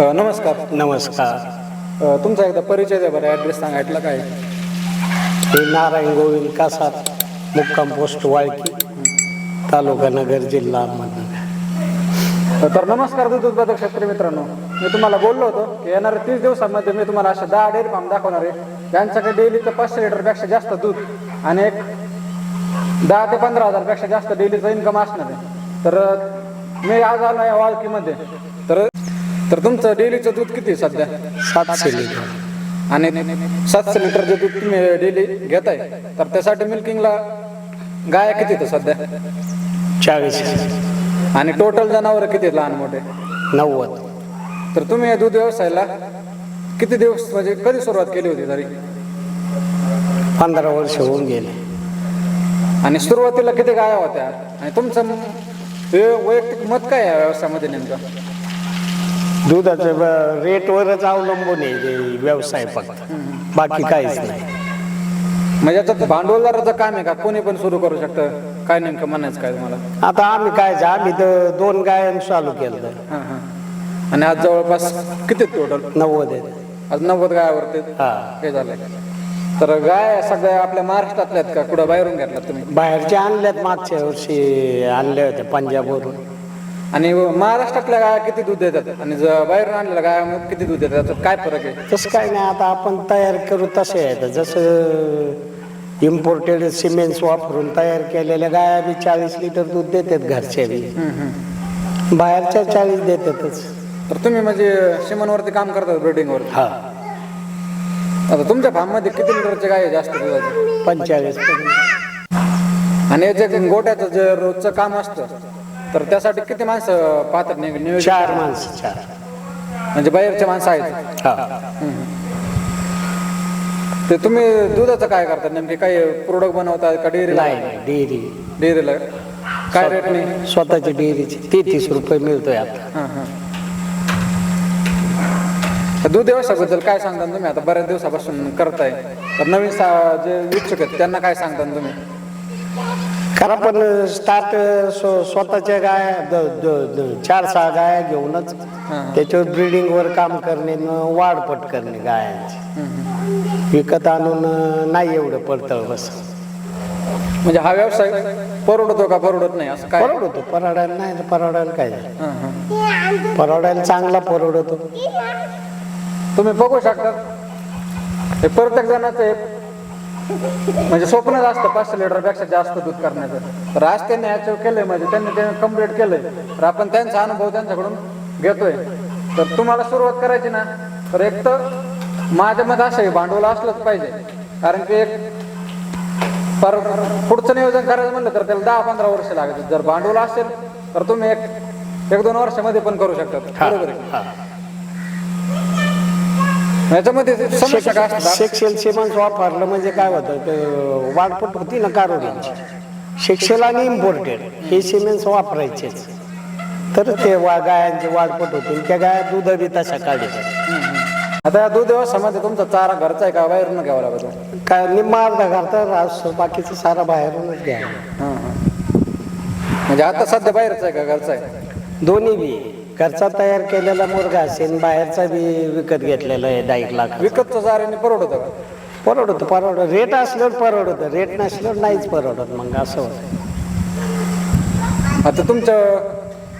नमस्कार. नमस्कार. तुमचा एकदा परिचय द्या बरं ॲड्रेस सांगायला काय मी नारायण गोविंद कासार मुक्काम पोस्ट वाळकी तालुका नगर जिल्हा अहमदनगर. तर नमस्कार दूध उत्पादक शेतकरी मित्रांनो. मी तुम्हाला बोललो होतो की येणाऱ्या तीस दिवसांमध्ये मी तुम्हाला अशा दहा डेअरी फार्म दाखवणार आहे. यांच्याकडे डेलीचं पाचशे लिटरपेक्षा जास्त दूध आणि एक दहा ते पंधरा हजारपेक्षा जास्त डेलीचं इन्कम असणार आहे. तर मी आज आलो आहे वाळकीमध्ये. तर तर तुमचं डेलीचं दूध किती आहे सध्या? सातशे लिटर आणि सातशे लिटर जे दूध तुम्ही डेली घेताय? तर त्यासाठी मिल्किंगला गाया किती आहेत सध्या? चाळीस. आणि टोटल जनावर किती आहेत लहान मोठे? नव्वद. तर तुम्ही या दूध व्यवसायाला किती दिवस म्हणजे कधी सुरुवात केली होती तरी? पंधरा वर्ष होऊन गेले. आणि सुरुवातीला किती गाया होत्या? आणि तुमचं वै- वैयक्तिक मत काय आहे या व्यवसायामध्ये नेमकं? दुधाचं रेटवरच अवलंबून आहे ते व्यवसाय फक्त. बाकी काहीच नाही. म्हणजे याच्यात भांडवलदाराचं काम आहे का? कोणी पण सुरू करू शकतं? काय नेमकं म्हणायचं काय तुम्हाला? आता आम्ही काय आम्ही तर दोन गायन चालू केलं. हां हां. आणि आज जवळपास किती टोटल नव्वद आहे आज नव्वद गायावरती हा. हे झालंय. तर गाय सगळ्या आपल्या महाराष्ट्रातल्या आहेत का? कुठं बाहेरून घेतल्यात तुम्ही? बाहेरचे आणल्यात मागच्या वर्षी आणल्या होत्या पंजाबवरून. आणि महाराष्ट्रातल्या गाया किती दूध देतात? आणि ज- बाहेरून आणलेल्या गाया मग किती दूध देतात? काय फरक आहे? तसं काय नाही आता आपण तयार करू तसे आहेत. जसं इम्पोर्टेड सिमेंट्स वापरून तयार केलेल्या गाया बी चाळीस लिटर दूध देतात घरच्या बी. बाहेरच्या चाळीस देतातच. तर तुम्ही म्हणजे शिमनवरती काम करतात ब्रिडिंगवर हा. आता तुमच्या फार्ममध्ये किती लिटरचे गाय आहे जास्त दुधाचे? पंचेचाळीस पर्यंत. आणि जे गोट्याचं जे रोजचं काम असतं तर त्यासाठी किती माणसं नियोजन चार माणसं चार. म्हणजे बाहेरचे माणसं आहेत? हा. ते तुम्ही दुधाचं काय करतात नेमके काही प्रोडक्ट बनवतात का डेअरीला नाही नाही डेअरी डेअरीला काय रेटने स्वतःची डेअरीची तेहतीस रुपये मिळतोय आता. हां हां. दूध व्यवसायाबद्दल काय सांगता तुम्ही? आता बऱ्याच दिवसापासून करताय. तर नवीन सा- जे इच्छुक आहेत त्यांना काय सांगता तुम्ही? खरं पण स्टार्ट स्वतःच्या गाया द- द- द- चार सहा गाया घेऊनच त्याच्यावर ब्रिडिंगवर काम करणे न वाढ पट करणे गायांची. विकत आणून अं, नाही एवढं पडतळ बस. म्हणजे हा व्यवसाय परवडतो का परवडत नाही? असं काय? परवडतो परवडायला नाही तर परवडायला काय झालं? हां, हां. परवडायला चांगला परवडतो. तुम्ही बघू शकता. हे प्रत्येक जणाचं एक म्हणजे स्वप्नच असतं पाचशे लिटरपेक्षा जास्त दूध करण्याचं. तर आज त्यांनी अचीव केलंय म्हणजे त्यांनी ते कंप्लीट केलंय. तर आपण त्यांचा अनुभव त्यांच्याकडून घेतोय. तर तुम्हाला सुरुवात करायची ना तर एक तर माझ्या मत असं आहे भांडवल असलंच पाहिजे. कारण की एक पर पुढचं नियोजन करायचं म्हणलं तर त्याला दहा पंधरा वर्ष लागतात. जर भांडवल असेल तर तुम्ही एक एक दोन वर्षामध्ये पण करू शकतात बरोबर आहे. याच्यामध्ये समस्या काय असतात? सेक्शल सिमेंट वापरलं म्हणजे काय होतं? ते वाढपट होती ना कारोडीची सेक्शल आणि इम्पोर्टेड हे सिमेंट्स वापरायचेच. तर ते वा गायांची वाढपट होती. त्या गाया दूध बी तशा काढायच्या आता या दूध व्यवसायामध्ये तुमचा चारा घरचा आहे का? बाहेरून घ्यावा लागतो? काय निम्मा अर्धा घालता रास बाकीचं सारा बाहेरूनच घ्या म्हणजे आता सध्या बाहेरचा आहे का घरचा आहे? दोन्ही बी. घरचा तयार केलेला मुर्गा असेल बाहेरचा बी विकत घेतलेला आहे दहा एक लाख. विकतचं चाऱ्याने परवडतं का? परवडतं परवडत. रेट असल्यावर परवडतं. रेट नसल्यावर नाहीच परवडत मग असं होतं. आता तुमचं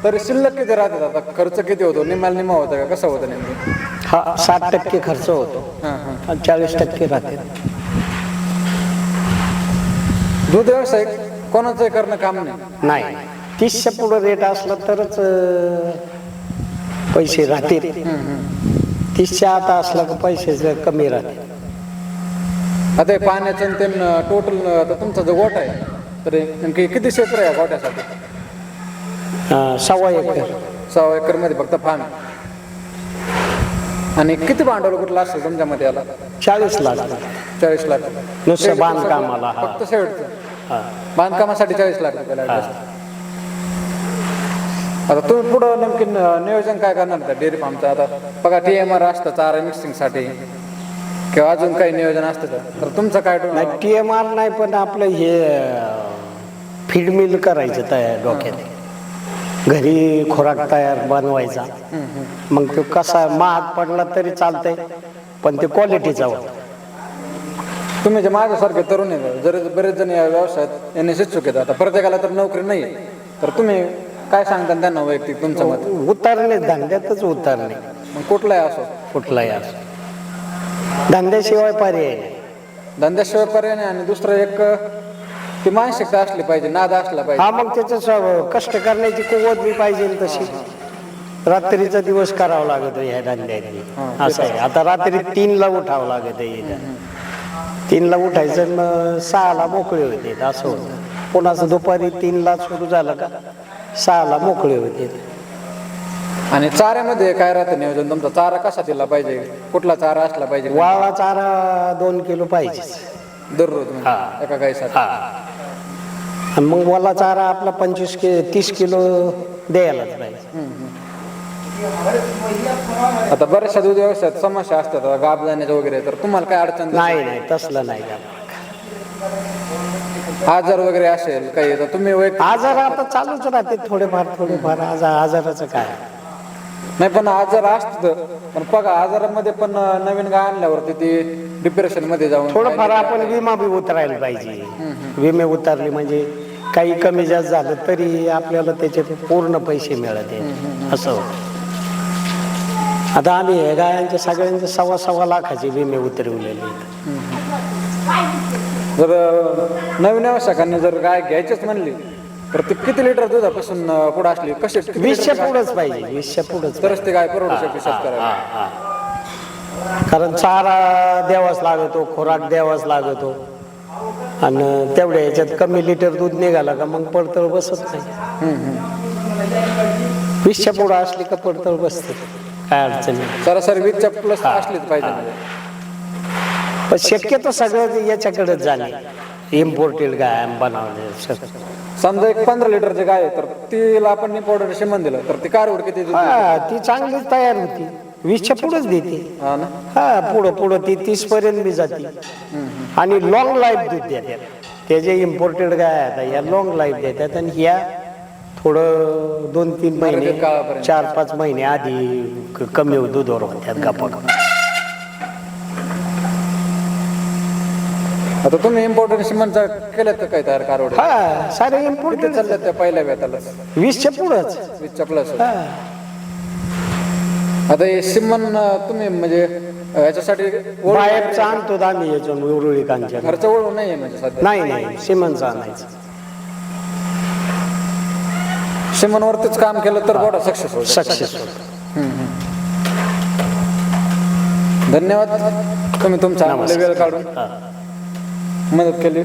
तरी शिल्लक किती राहतात आता? खर्च किती होतो? निम्म्याला निम्मा होता का? कसं होतं नेमकं? हा साठ टक्के खर्च होतो. हां हां. चाळीस टक्के राहते दूध व्यवसाय कोणाचंही करणं काम नाही. नाही. तीसच्या पुढं रेट असला तरच अं, पैसे राहतील. तीसच्या आता असला का पैसे जर कमी राहतील. आता हे पाण्याचं ते टोटल तुमचा जो गोठा आहे तर नेमकी किती क्षेत्र आहे या गोठ्यासाठी? अं, सव्वा एकर. सहा एकरमध्ये फक्त फार्म आणि किती भांडवल कुठलं असेल तुमच्यामध्ये याला? चाळीस लाख. चाळीस लाख. नुसतं बांधकामाला, हा. फक्त शेवटचं. हा. बांधकामासाठी चाळीस लाख रुपये लागले असतील. आता तुम्ही पुढं नेमकी नियोजन काय करणार त्या डेअरी फार्मचं आता बघा टी एम आर असतं चारा मिक्सिंगसाठी किंवा अजून काही नियोजन असतं का तर तुमचं काय नाही टी एम आर नाही पण आपलं हे फीड मिल करायचं तयार डोक्यात घरी खोराक तयार बनवायचा. मग तो कसा महाग पडला तरी चालतंय पण ते क्वालिटीचा होता. तुम्ही जे माझ्यासारखे तरुण आहेत जर बरेच जण या व्यवसायात येण्यास इच्छुक आहेत आता प्रत्येकाला तर नोकरी नाही आहे. तर तुम्ही काय सांगता त्यांना वैयक्तिक तुमचं मत? उतरणे धंद्यातच उतरणे. मग कुठलाही असो? कुठलाही असो. धंद्याशिवाय पर्याय नाही. धंद्याशिवाय पर्याय नाही आणि दुसरं एक ती मानसिकता असली पाहिजे नाद असला पाहिजे. हा मग त्याचं कष्ट करण्याची कुवत बी पाहिजे तशी. रात्रीचा दिवस करावा लागतो ह्या धंद्यात असं आहे. आता रात्री तीनला उठावं लागत इथं. तीनला उठायचं आणि मग सहाला मोकळे होते असं होतं. कोणाचं दुपारी तीनला सुरू झालं का? सहाला मोकळे होते. आणि चाऱ्यामध्ये काय राहतं नियोजन तुमचा? चारा कसा दिला पाहिजे? कुठला चारा असला पाहिजे? वाळा चारा दोन किलो पाहिजेच दररोज म्हणजे? हा. एका गाईसाठी? हा. आणि मग वाला चारा आपला पंचवीस कि तीस किलो द्यायलाच पाहिजे. आता बऱ्याचशा दूध व्यवसायात समस्या असतात आता गाब जाण्याच्या वगैरे तर तुम्हाला काय अडचण? नाही नाही तसलं नाही का आजार वगैरे असेल काही तर तुम्ही वैयक्तिक आजार आता चालूच राहते थोडेफार थोडेफार. आजार आजाराचं काय? नाही पण आजार असतं पण बघा आजारामध्ये पण नवीन गाय आणल्यावरती ती डिप्रेशनमध्ये जाऊन थोडंफार आपण विमा बी उतरायला पाहिजे. विमे उतरले म्हणजे काही कमी जास्त झालं तरी आपल्याला त्याचे पूर्ण पैसे मिळत. आहेत असं होतं. आता आम्ही हे गायांच्या सगळ्यांचे सव्वा सव्वा लाखाचे विमे उतरवलेले आहेत. जर नवीन व्यवसायकांनी जर गाय घ्यायचीच म्हणली तर ती किती लिटर दुधापासून पुढे असली? कशी किती वीसच्या लिटर पुढंच पाहिजे वीसच्या पुढंच तरच ती गाय परवडू शकते शेतकऱ्याला. हा. कारण चारा द्यावाच लागतो खोराक द्यावाच लागतो. आणि तेवढ्या ह्याच्यात कमी लिटर दूध निघाला का मग पडतळ बसत नाही. वीसच्या पुढं असली का पडतळ बसते. काय अडचण नाही. सरासरी वीसच्या प्लस असलीच पाहिजे. म्हणजे पण शक्यतो सगळं याच्याकडेच जाणे. इम्पोर्टेड गाय बनवले. समजा एक पंधरा लिटरची गाय आहे तर तिला आपण पावडर शिमन दिलं. तर ती कारवड किती देते? हा ती चांगलीच तयार होती. वीसच्या पुढंच देते. हा ना? हा पुढं पुढं ती तीस पर्यंत बी जाते. आणि लॉंग लाईफ दूध देतात ते जे इम्पोर्टेड गाय आहेत या लॉंग लाईफ देतात आणि ह्या थोडं दोन तीन महिने काळापर्यंत. चार पाच महिने आधी क- कमी दुधावर होत्यात गप्पा आता तुम्ही इम्पोर्टंट शिमनचा केल्यात का काय तयार कारवड? हा सारे किती इम्पोर्टेड चालल्यात त्या पहिल्या वेताला वीसच्या पुढंच. वीसच्या प्लस हा. आता हे सिमन तुम्ही म्हणजे याच्यासाठी बाहेरचा आणतो आम्ही याच्यावर उरुळीकांच्या. घरचं ओळख नाही म्हणजे सध्या? नाही नाही सिमनचा आणायचं. सिमनवरतीच काम केलं तर बडा सक्सेस होईल. सक्सेस धन्यवाद. तुम्ही तुमचा वेळ काढून. हा मदत केली